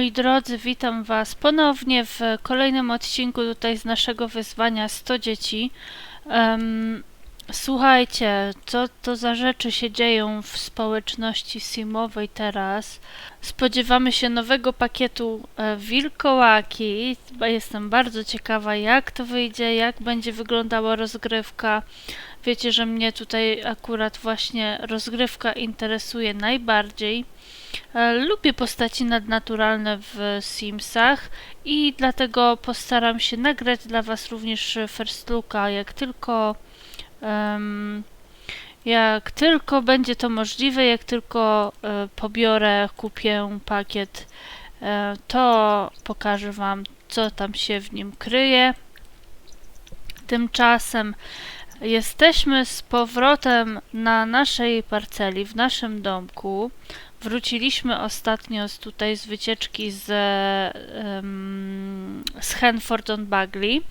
Moi drodzy, witam Was ponownie w kolejnym odcinku tutaj z naszego wyzwania 100 dzieci. Słuchajcie, co to za rzeczy się dzieją w społeczności simowej teraz? Spodziewamy się nowego pakietu e, Wilkołaki. Jestem bardzo ciekawa, jak to wyjdzie, jak będzie wyglądała rozgrywka. Wiecie, że mnie tutaj akurat właśnie rozgrywka interesuje najbardziej. E, Lubię postaci nadnaturalne w Simsach i dlatego postaram się nagrać dla Was również first looka, jak tylko jak tylko będzie to możliwe, jak tylko e, pobiorę, kupię pakiet, e, to pokażę Wam, co tam się w nim kryje. Tymczasem jesteśmy z powrotem na naszej parceli, w naszym domku. Wróciliśmy ostatnio z tutaj z wycieczki z, z Henford on Bagley.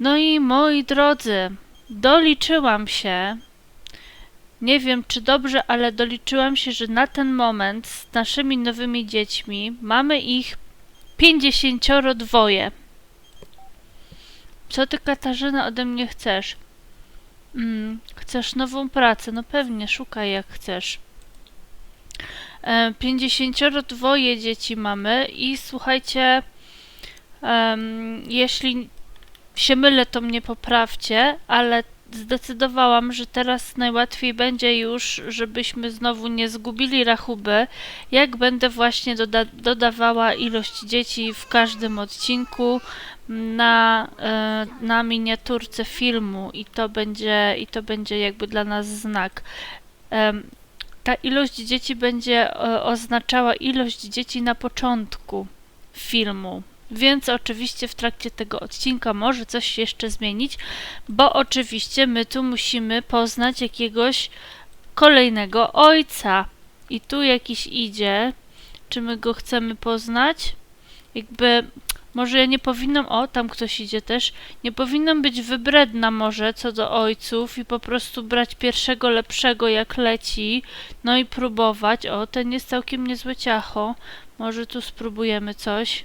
No i moi drodzy, doliczyłam się. Nie wiem czy dobrze, ale doliczyłam się, że na ten moment z naszymi nowymi dziećmi mamy ich 52. Co ty Katarzyna ode mnie chcesz? Mm, chcesz nową pracę? No pewnie, szukaj jak chcesz. E, 52 dzieci mamy i słuchajcie, jeśli się mylę, to mnie poprawcie, ale zdecydowałam, że teraz najłatwiej będzie już, żebyśmy znowu nie zgubili rachuby, jak będę właśnie doda dodawała ilość dzieci w każdym odcinku na, e, na miniaturce filmu i to będzie, i to będzie jakby dla nas znak. Ta ilość dzieci będzie e, oznaczała ilość dzieci na początku filmu. Więc oczywiście w trakcie tego odcinka może coś się jeszcze zmienić, bo oczywiście my tu musimy poznać jakiegoś kolejnego ojca. I tu jakiś idzie. Czy my go chcemy poznać? Jakby może ja nie powinnam, o tam ktoś idzie też, nie powinnam być wybredna może co do ojców i po prostu brać pierwszego lepszego jak leci, no i próbować. O, ten jest całkiem niezłe ciacho. Może tu spróbujemy coś.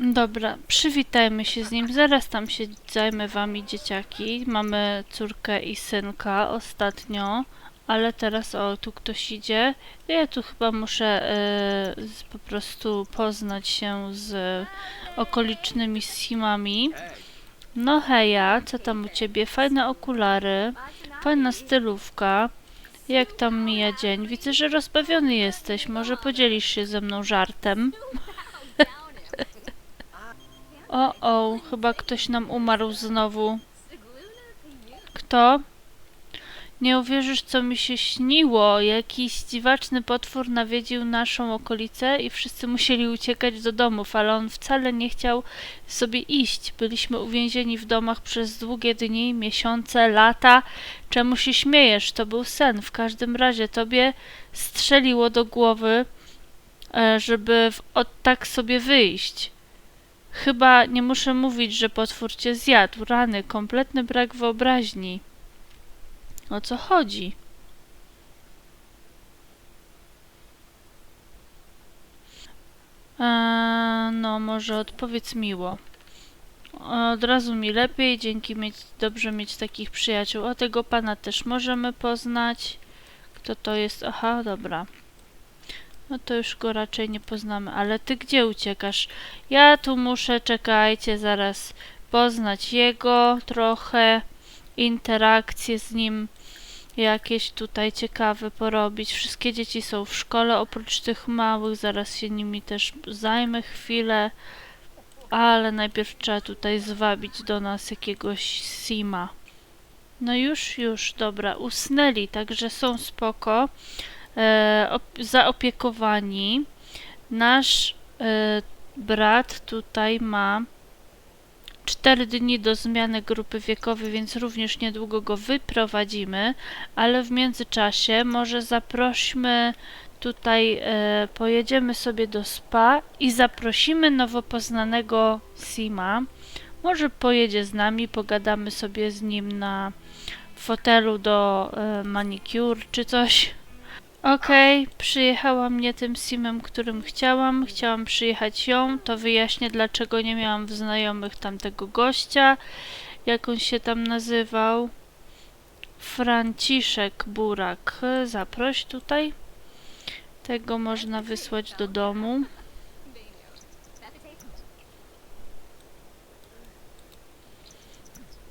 Dobra, przywitajmy się z nim. Zaraz tam się zajmę wami dzieciaki. Mamy córkę i synka ostatnio, ale teraz o, tu ktoś idzie. Ja tu chyba muszę z, po prostu poznać się z okolicznymi simami. No heja, co tam u ciebie? Fajne okulary, fajna stylówka. Jak tam mija dzień? Widzę, że rozbawiony jesteś. Może podzielisz się ze mną żartem? O, o, chyba ktoś nam umarł znowu. Kto? Nie uwierzysz, co mi się śniło. Jakiś dziwaczny potwór nawiedził naszą okolicę i wszyscy musieli uciekać do domów, ale on wcale nie chciał sobie iść. Byliśmy uwięzieni w domach przez długie dni, miesiące, lata. Czemu się śmiejesz? To był sen. W każdym razie tobie strzeliło do głowy, e, żeby od tak sobie wyjść. Chyba nie muszę mówić, że potwór cię zjadł. Rany, kompletny brak wyobraźni. O co chodzi? Eee, no, może odpowiedz miło. Od razu mi lepiej, dzięki mieć, dobrze mieć takich przyjaciół. O tego pana też możemy poznać. Kto to jest? Aha, dobra. No to już go raczej nie poznamy. Ale ty gdzie uciekasz? Ja tu muszę, czekajcie, zaraz poznać jego trochę, interakcje z nim jakieś tutaj ciekawe porobić. Wszystkie dzieci są w szkole, oprócz tych małych, zaraz się nimi też zajmę chwilę. Ale najpierw trzeba tutaj zwabić do nas jakiegoś Sima. No już, już, dobra, usnęli, także są spoko zaopiekowani. Nasz e, brat tutaj ma 4 dni do zmiany grupy wiekowej, więc również niedługo go wyprowadzimy, ale w międzyczasie może zaprośmy tutaj, e, pojedziemy sobie do spa i zaprosimy nowo poznanego Sima. Może pojedzie z nami, pogadamy sobie z nim na fotelu do e, manicure czy coś. Okej, przyjechała mnie tym simem, którym chciałam. Chciałam przyjechać ją. To wyjaśnię, dlaczego nie miałam w znajomych tamtego gościa. Jak on się tam nazywał? Franciszek Burak. Zaproś tutaj. Tego można wysłać do domu.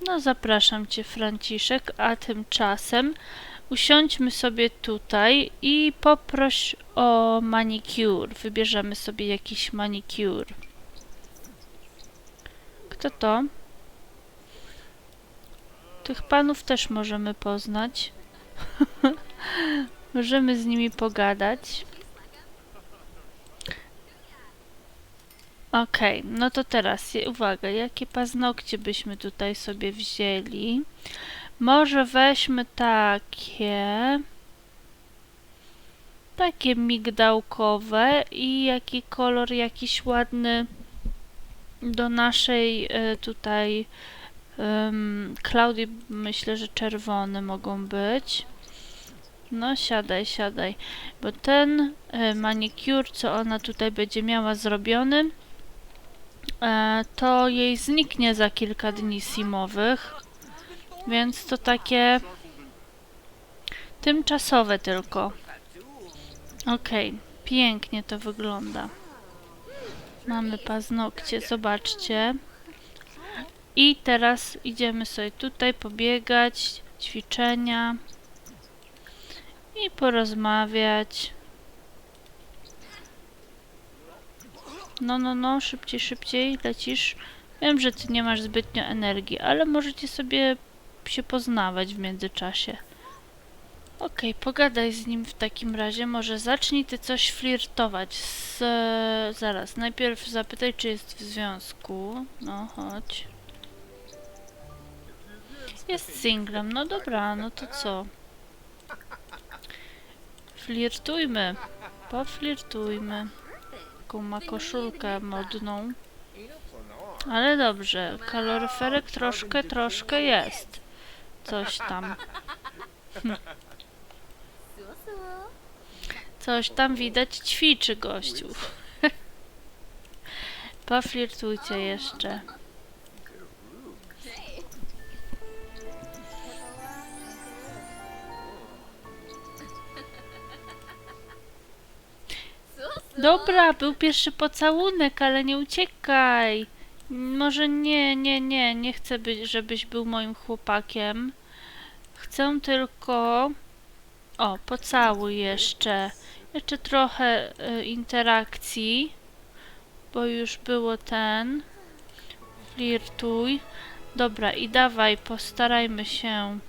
No, zapraszam cię, Franciszek, a tymczasem usiądźmy sobie tutaj i poproś o manicure. Wybierzemy sobie jakiś manicure. Kto to? Tych panów też możemy poznać. możemy z nimi pogadać. Okej, no to teraz uwaga, jakie paznokcie byśmy tutaj sobie wzięli? Może weźmy takie takie migdałkowe i jaki kolor jakiś ładny do naszej e, tutaj Klaudii myślę, że czerwone mogą być. No siadaj, siadaj, bo ten e, manicure, co ona tutaj będzie miała zrobiony, e, to jej zniknie za kilka dni simowych, więc to takie tymczasowe tylko. Okej, pięknie to wygląda. Mamy paznokcie, zobaczcie. I teraz idziemy sobie tutaj pobiegać, ćwiczenia i porozmawiać. No, no, no, szybciej, szybciej, lecisz. Wiem, że ty nie masz zbytnio energii, ale możecie sobie się poznawać w międzyczasie. Okej, pogadaj z nim w takim razie. Może zacznij ty coś flirtować z... Zaraz, najpierw zapytaj, czy jest w związku. No, chodź. Jest singlem, no dobra, no to co? Flirtujmy. Poflirtujmy. Taką ma koszulkę modną. Ale dobrze, kaloryferek troszkę, troszkę jest. Coś tam. Coś tam widać ćwiczy gościu. Poflirtujcie jeszcze. Dobra, był pierwszy pocałunek, ale nie uciekaj. Może nie, nie, nie, nie chcę, być, żebyś był moim chłopakiem. Chcę tylko... O, pocałuj jeszcze. Jeszcze trochę y, interakcji, bo już było ten. Flirtuj. Dobra, i dawaj, postarajmy się.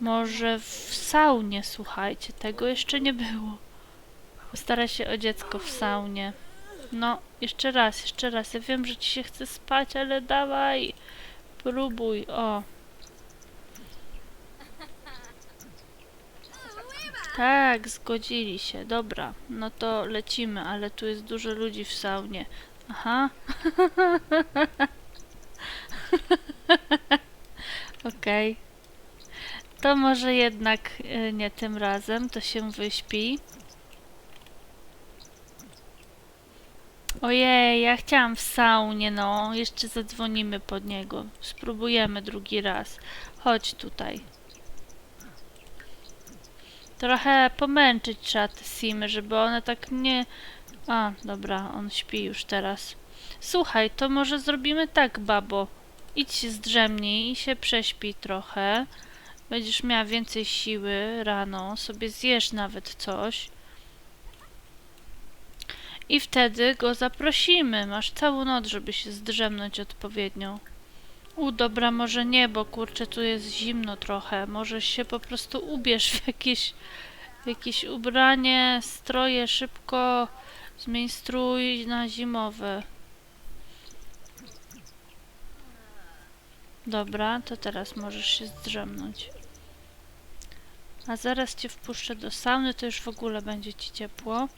Może w saunie, słuchajcie, tego jeszcze nie było. Postaraj się o dziecko w saunie. No, jeszcze raz, jeszcze raz. Ja wiem, że ci się chce spać, ale dawaj. Próbuj, o. Tak, zgodzili się. Dobra, no to lecimy, ale tu jest dużo ludzi w saunie. Aha. Okej. To może jednak y, nie tym razem, to się wyśpi. Ojej, ja chciałam w saunie, no. Jeszcze zadzwonimy pod niego. Spróbujemy drugi raz. Chodź tutaj. Trochę pomęczyć trzeba te simy, żeby one tak nie... A, dobra, on śpi już teraz. Słuchaj, to może zrobimy tak, babo. Idź zdrzemnij i się prześpij trochę. Będziesz miała więcej siły rano, sobie zjesz nawet coś. I wtedy go zaprosimy. Masz całą noc, żeby się zdrzemnąć odpowiednio. U, dobra, może nie, bo kurczę, tu jest zimno trochę. Może się po prostu ubierz w jakieś, w jakieś ubranie, stroje szybko, zmień strój na zimowe. Dobra, to teraz możesz się zdrzemnąć. A zaraz cię wpuszczę do sauny, to już w ogóle będzie ci ciepło.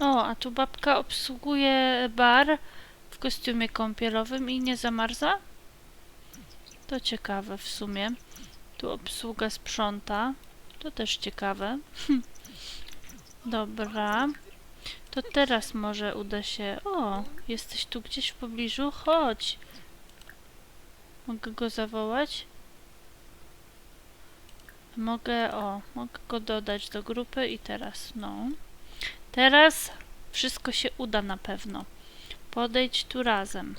O, a tu babka obsługuje bar w kostiumie kąpielowym i nie zamarza? To ciekawe w sumie. Tu obsługa sprząta. To też ciekawe. Dobra. To teraz może uda się... O, jesteś tu gdzieś w pobliżu? Chodź. Mogę go zawołać? Mogę, o, mogę go dodać do grupy i teraz, no. Teraz wszystko się uda na pewno. Podejdź tu razem.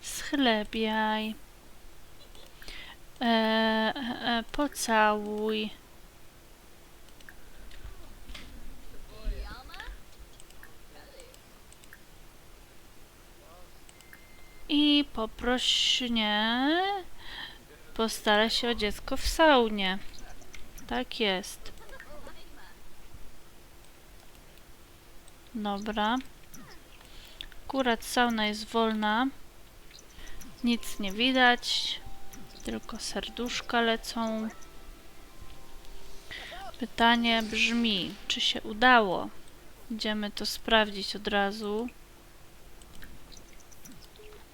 Schlebiaj. E, e, pocałuj. I poproś nie. Postaraj się o dziecko w saunie. Tak jest. Dobra. Akurat sauna jest wolna. Nic nie widać. Tylko serduszka lecą. Pytanie brzmi, czy się udało? Idziemy to sprawdzić od razu.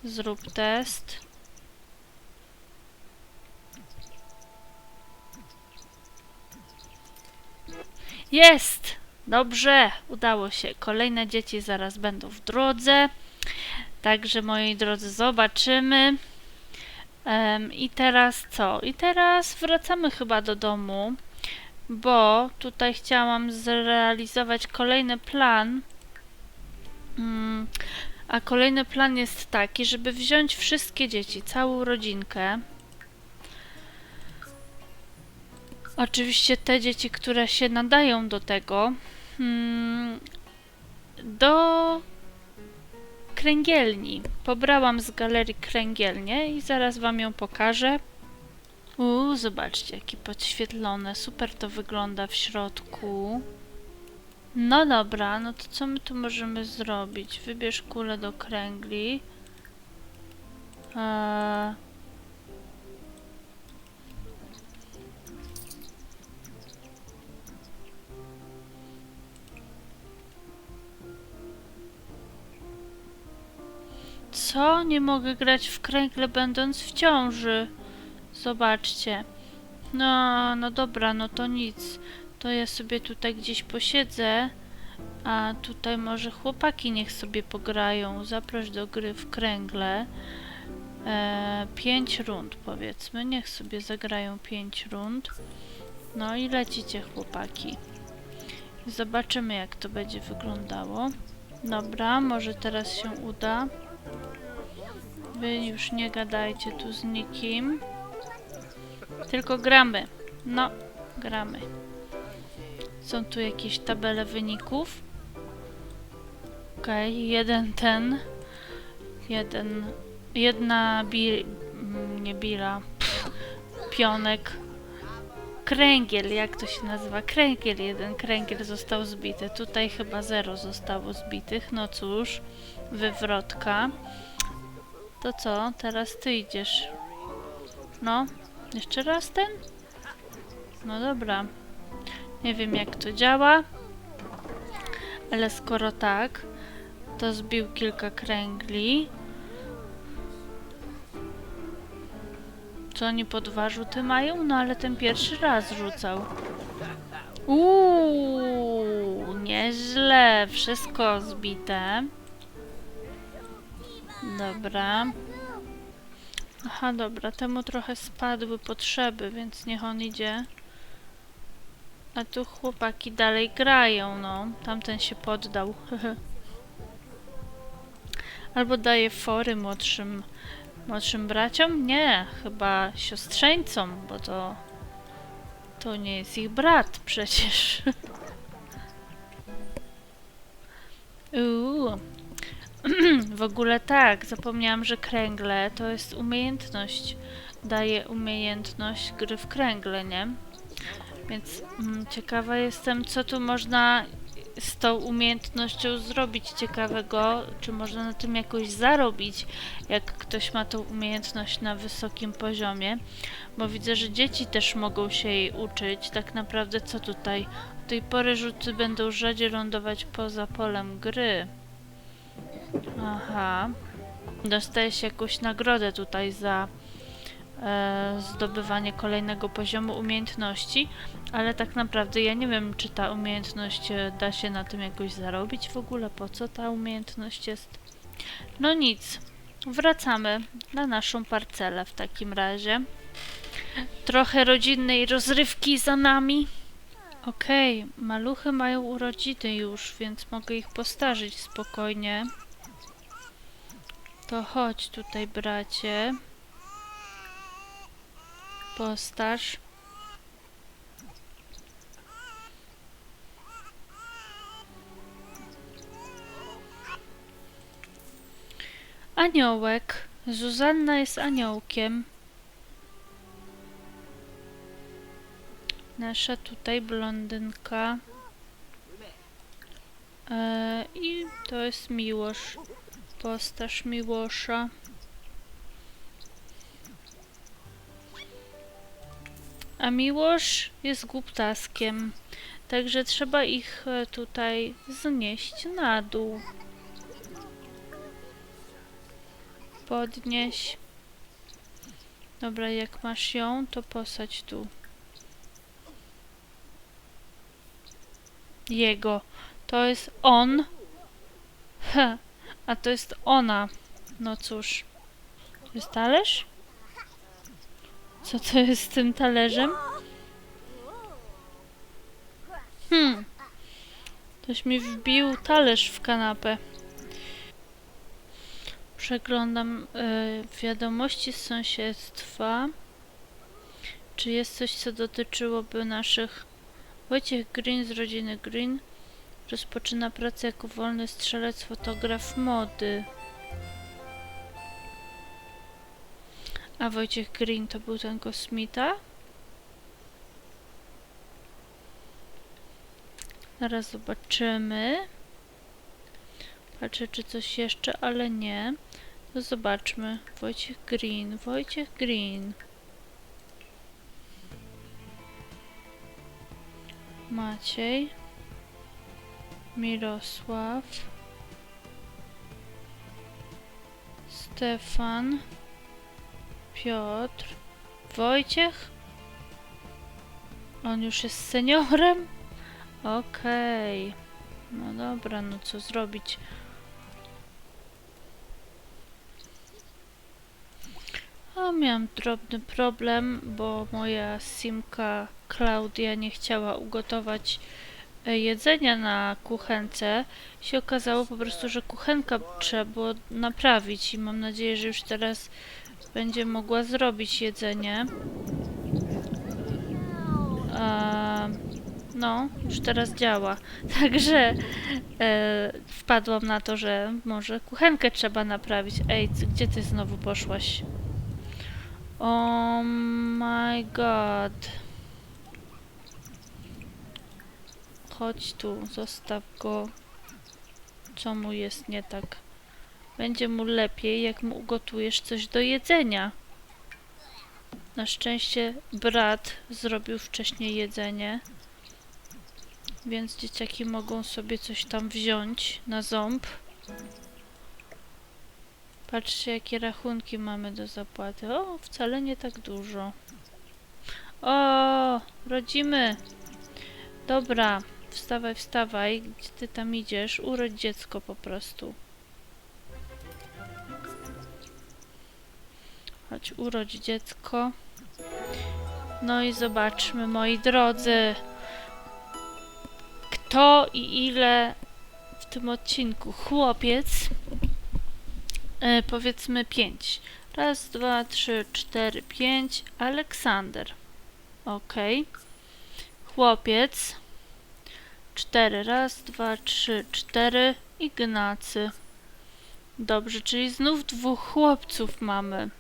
Zrób test. Jest! Dobrze, udało się. Kolejne dzieci zaraz będą w drodze. Także moi drodzy, zobaczymy. Em, I teraz co? I teraz wracamy chyba do domu, bo tutaj chciałam zrealizować kolejny plan. Mm, a kolejny plan jest taki, żeby wziąć wszystkie dzieci, całą rodzinkę. Oczywiście te dzieci, które się nadają do tego, mm, do kręgielni. Pobrałam z galerii kręgielnię i zaraz wam ją pokażę. Uuu, zobaczcie, jakie podświetlone. Super to wygląda w środku. No dobra, no to co my tu możemy zrobić? Wybierz kulę do kręgli. Eee... Co? Nie mogę grać w kręgle będąc w ciąży. Zobaczcie. No, no dobra, no to nic. To ja sobie tutaj gdzieś posiedzę. A tutaj może chłopaki niech sobie pograją. Zaproś do gry w kręgle. E, pięć rund powiedzmy. Niech sobie zagrają pięć rund. No i lecicie chłopaki. Zobaczymy jak to będzie wyglądało. Dobra, może teraz się uda. Wy już nie gadajcie tu z nikim. Tylko gramy. No, gramy. Są tu jakieś tabele wyników. Okej, jeden ten. Jeden. Jedna bi... mm, nie bira. Pff, pionek. Kręgiel, jak to się nazywa? Kręgiel, jeden kręgiel został zbity. Tutaj chyba zero zostało zbitych. No cóż, wywrotka. To co? Teraz ty idziesz. No, jeszcze raz ten? No dobra. Nie wiem jak to działa. Ale skoro tak, to zbił kilka kręgli. Co oni po dwa mają? No ale ten pierwszy raz rzucał. Uuu, nieźle. Wszystko zbite. Dobra. Aha, dobra, temu trochę spadły potrzeby, więc niech on idzie. A tu chłopaki dalej grają, no. Tamten się poddał. Albo daje fory młodszym, młodszym braciom? Nie, chyba siostrzeńcom, bo to... To nie jest ich brat przecież. Uuu. W ogóle tak, zapomniałam, że kręgle to jest umiejętność. Daje umiejętność gry w kręgle, nie? Więc mm, ciekawa jestem, co tu można z tą umiejętnością zrobić ciekawego, czy można na tym jakoś zarobić, jak ktoś ma tą umiejętność na wysokim poziomie, bo widzę, że dzieci też mogą się jej uczyć. Tak naprawdę co tutaj? Od tej pory rzuty będą rzadziej lądować poza polem gry. Aha. Dostaje się jakąś nagrodę tutaj za zdobywanie kolejnego poziomu umiejętności, ale tak naprawdę ja nie wiem, czy ta umiejętność e, da się na tym jakoś zarobić w ogóle, po co ta umiejętność jest. No nic, wracamy na naszą parcelę w takim razie. Trochę rodzinnej rozrywki za nami. Okej, maluchy mają urodziny już, więc mogę ich postarzyć spokojnie. To chodź tutaj, bracie. Postarz. Aniołek. Zuzanna jest aniołkiem. Nasza tutaj blondynka. E, I to jest Miłosz. Postaż Miłosza. A Miłosz jest głuptaskiem. Także trzeba ich e, tutaj znieść na dół. Podnieś. Dobra, jak masz ją, to posadź tu. Jego. To jest on. He. A to jest ona. No cóż. To jest talerz? Co to jest z tym talerzem? Hmm. Ktoś mi wbił talerz w kanapę. Przeglądam y, wiadomości z sąsiedztwa. Czy jest coś, co dotyczyłoby naszych... Wojciech Green z rodziny Green rozpoczyna pracę jako wolny strzelec, fotograf mody. A Wojciech Green to był ten kosmita? Zaraz zobaczymy. Patrzę, czy coś jeszcze, ale nie. To zobaczmy. Wojciech Green, Wojciech Green. Maciej. Mirosław. Stefan. Piotr. Wojciech? On już jest seniorem? Okej. No dobra, no co zrobić? A miałam drobny problem, bo moja simka Klaudia nie chciała ugotować e, jedzenia na kuchence. Się okazało po prostu, że kuchenka trzeba było naprawić i mam nadzieję, że już teraz będzie mogła zrobić jedzenie. No, już teraz działa. Także e, wpadłam na to, że może kuchenkę trzeba naprawić. Ej, gdzie ty znowu poszłaś? Oh my god. Chodź tu, zostaw go. Co mu jest nie tak? Będzie mu lepiej, jak mu ugotujesz coś do jedzenia. Na szczęście brat zrobił wcześniej jedzenie. Więc dzieciaki mogą sobie coś tam wziąć na ząb. Patrzcie, jakie rachunki mamy do zapłaty. O, wcale nie tak dużo. O, rodzimy. Dobra, wstawaj, wstawaj. Gdzie ty tam idziesz? Urodź dziecko po prostu. Chodź, urodź dziecko. No i zobaczmy, moi drodzy, kto i ile w tym odcinku. Chłopiec, e, powiedzmy pięć. Raz, dwa, trzy, cztery, pięć. Aleksander. Ok. Chłopiec. Cztery. Raz, dwa, trzy, cztery. Ignacy. Dobrze, czyli znów dwóch chłopców mamy.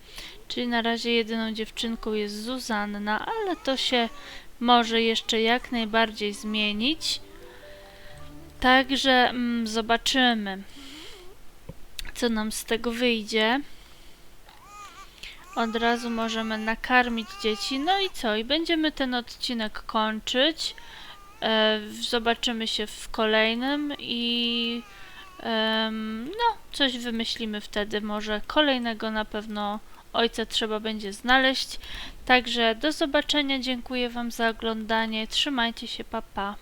Czyli na razie jedyną dziewczynką jest Zuzanna, ale to się może jeszcze jak najbardziej zmienić. Także mm, zobaczymy, co nam z tego wyjdzie. Od razu możemy nakarmić dzieci. No i co? I będziemy ten odcinek kończyć. E, zobaczymy się w kolejnym i em, no, coś wymyślimy wtedy. Może kolejnego na pewno ojca trzeba będzie znaleźć. Także do zobaczenia, dziękuję Wam za oglądanie, trzymajcie się, pa pa.